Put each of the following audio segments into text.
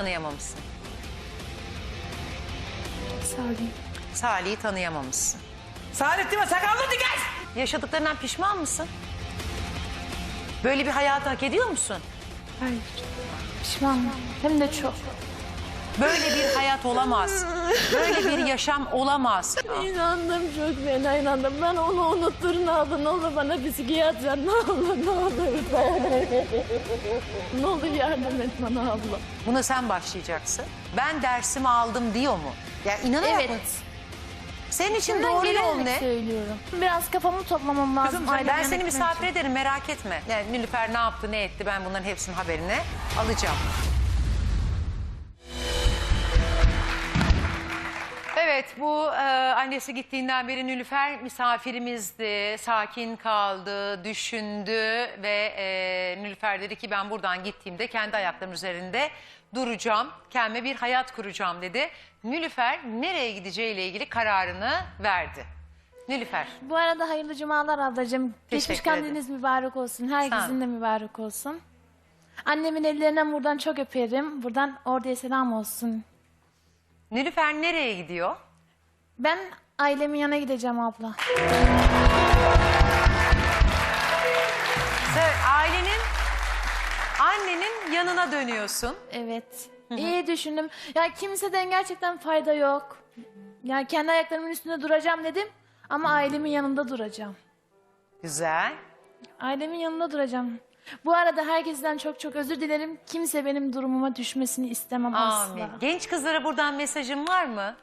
tanıyamamışsın. Salih. Salih'i tanıyamamışsın. Saadettin ve sakallı diken. Yaşadıklarından pişman mısın? Böyle bir hayatı hak ediyor musun? Hayır. Pişmanım. Hem de çok. Böyle hayat olamaz. Böyle bir yaşam olamaz. İnandım çok fena inandım. Ben onu unutturun aldı. Ne olur bana psikiyatr ne olur ne olur. ne olur yardım et bana abla. Buna sen başlayacaksın. Ben dersimi aldım diyor mu? Ya inanarak mı? Evet. Senin için Ben doğru yol ne? söylüyorum. Biraz kafamı toplamam lazım. Kızım ben seni misafir için. ederim merak etme. Yani Nilüfer ne yaptı ne etti ben bunların hepsinin haberini alacağım. Evet bu e, annesi gittiğinden beri Nilüfer misafirimizdi. Sakin kaldı, düşündü ve e, Nilüfer dedi ki ben buradan gittiğimde kendi ayaklarım üzerinde duracağım. Kendime bir hayat kuracağım dedi. Nilüfer nereye gideceğiyle ilgili kararını verdi. Nilüfer. Bu arada hayırlı cumalar ablacığım. Geçmiş Teşekkür kandiliniz mübarek olsun. Herkesin de mübarek olsun. Annemin ellerinden buradan çok öperim. Buradan oraya selam olsun. Nilüfer nereye gidiyor? Ben ailemin yanına gideceğim abla. Sen ailenin, annenin yanına dönüyorsun. Evet. İyi düşündüm. Ya kimseden gerçekten fayda yok. Ya kendi ayaklarımın üstünde duracağım dedim. Ama ailemin yanında duracağım. Güzel. Ailemin yanında duracağım. Bu arada herkesten çok çok özür dilerim. Kimse benim durumuma düşmesini istemem Amin. asla. Genç kızlara buradan mesajın var mı?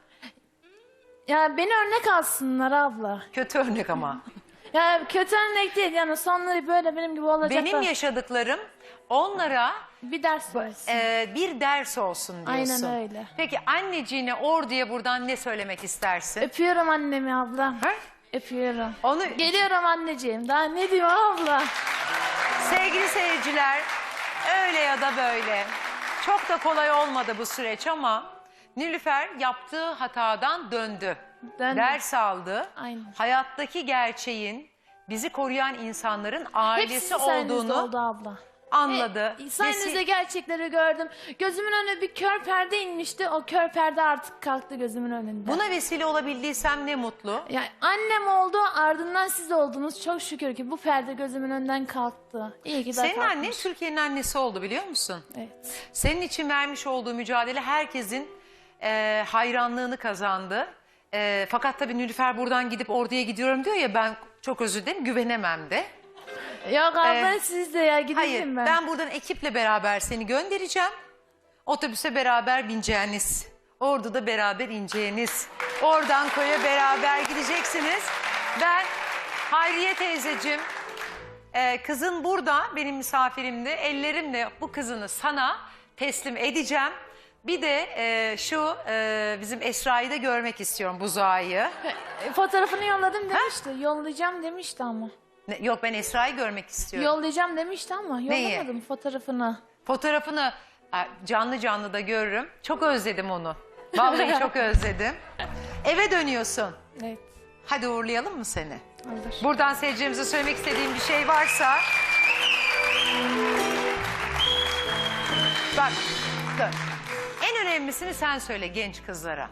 Ya beni örnek alsınlar abla. Kötü örnek ama. Ya kötü örnek değil yani sonları böyle benim gibi olacaklar. Benim yaşadıklarım onlara Bir ders versin. e, bir ders olsun diyorsun. Aynen öyle. Peki anneciğine orduya buradan ne söylemek istersin? Öpüyorum annemi abla. Ha? Öpüyorum. Onu Geliyorum anneciğim. Daha ne diyeyim abla? sevgili seyirciler öyle ya da böyle çok da kolay olmadı bu süreç ama Nilüfer yaptığı hatadan döndü. Döndü. Ders aldı. Aynen. Hayattaki gerçeğin bizi koruyan insanların ailesi Hepsi olduğunu oldu abla. anladı. E, sayenizde Vesi- gerçekleri gördüm. Gözümün önüne bir kör perde inmişti. O kör perde artık kalktı gözümün önünde. Buna vesile olabildiysem ne mutlu. Ya annem oldu ardından siz oldunuz. Çok şükür ki bu perde gözümün önünden kalktı. İyi ki de Senin kalkmış. annen Türkiye'nin annesi oldu biliyor musun? Evet. Senin için vermiş olduğu mücadele herkesin e, hayranlığını kazandı. E, fakat tabii Nilüfer buradan gidip orduya gidiyorum diyor ya ben çok özür dilerim güvenemem de. Yok abla Ee, siz de ya gidelim Hayır ben. ben. buradan ekiple beraber seni göndereceğim. Otobüse beraber bineceğiniz. Ordu'da beraber ineceğiniz. Oradan koya beraber gideceksiniz. Ben Hayriye teyzeciğim e, kızın burada benim misafirimdi. Ellerimle bu kızını sana teslim edeceğim. Bir de e, şu e, bizim Esra'yı da görmek istiyorum buzağıyı. E, Fotoğrafını yolladım demişti. Yollayacağım demişti ama. Ne- Yok ben Esra'yı görmek istiyorum. Yollayacağım demişti ama Neyi? yollamadım fotoğrafını. Fotoğrafını e, canlı canlı da görürüm. Çok özledim onu. Vallahi çok özledim. Eve dönüyorsun. Evet. Hadi uğurlayalım mı seni? Olur. Buradan seyircilerimize söylemek istediğim bir şey varsa... Bak, dur. Önemlisini sen söyle genç kızlara.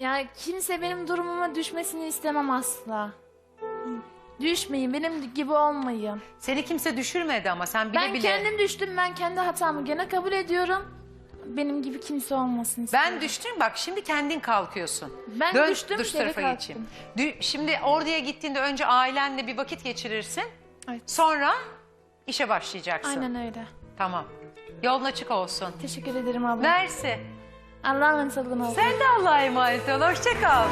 Ya kimse benim durumuma düşmesini istemem asla. Düşmeyin, benim gibi olmayın. Seni kimse düşürmedi ama sen bile ben bile... kendim düştüm, ben kendi hatamı gene kabul ediyorum. Benim gibi kimse olmasın istiyorum. Ben düştüm bak şimdi kendin kalkıyorsun. Ben düştüm, dur şu geri tarafa kalktım. geçeyim. Dü- şimdi orduya gittiğinde önce ailenle bir vakit geçirirsin. Evet. Sonra işe başlayacaksın. Aynen öyle. Tamam. Yolun açık olsun. Teşekkür ederim abla. Mersi. Allah'a emanet olun abla. Sen de Allah'a emanet ol. Hoşça kal.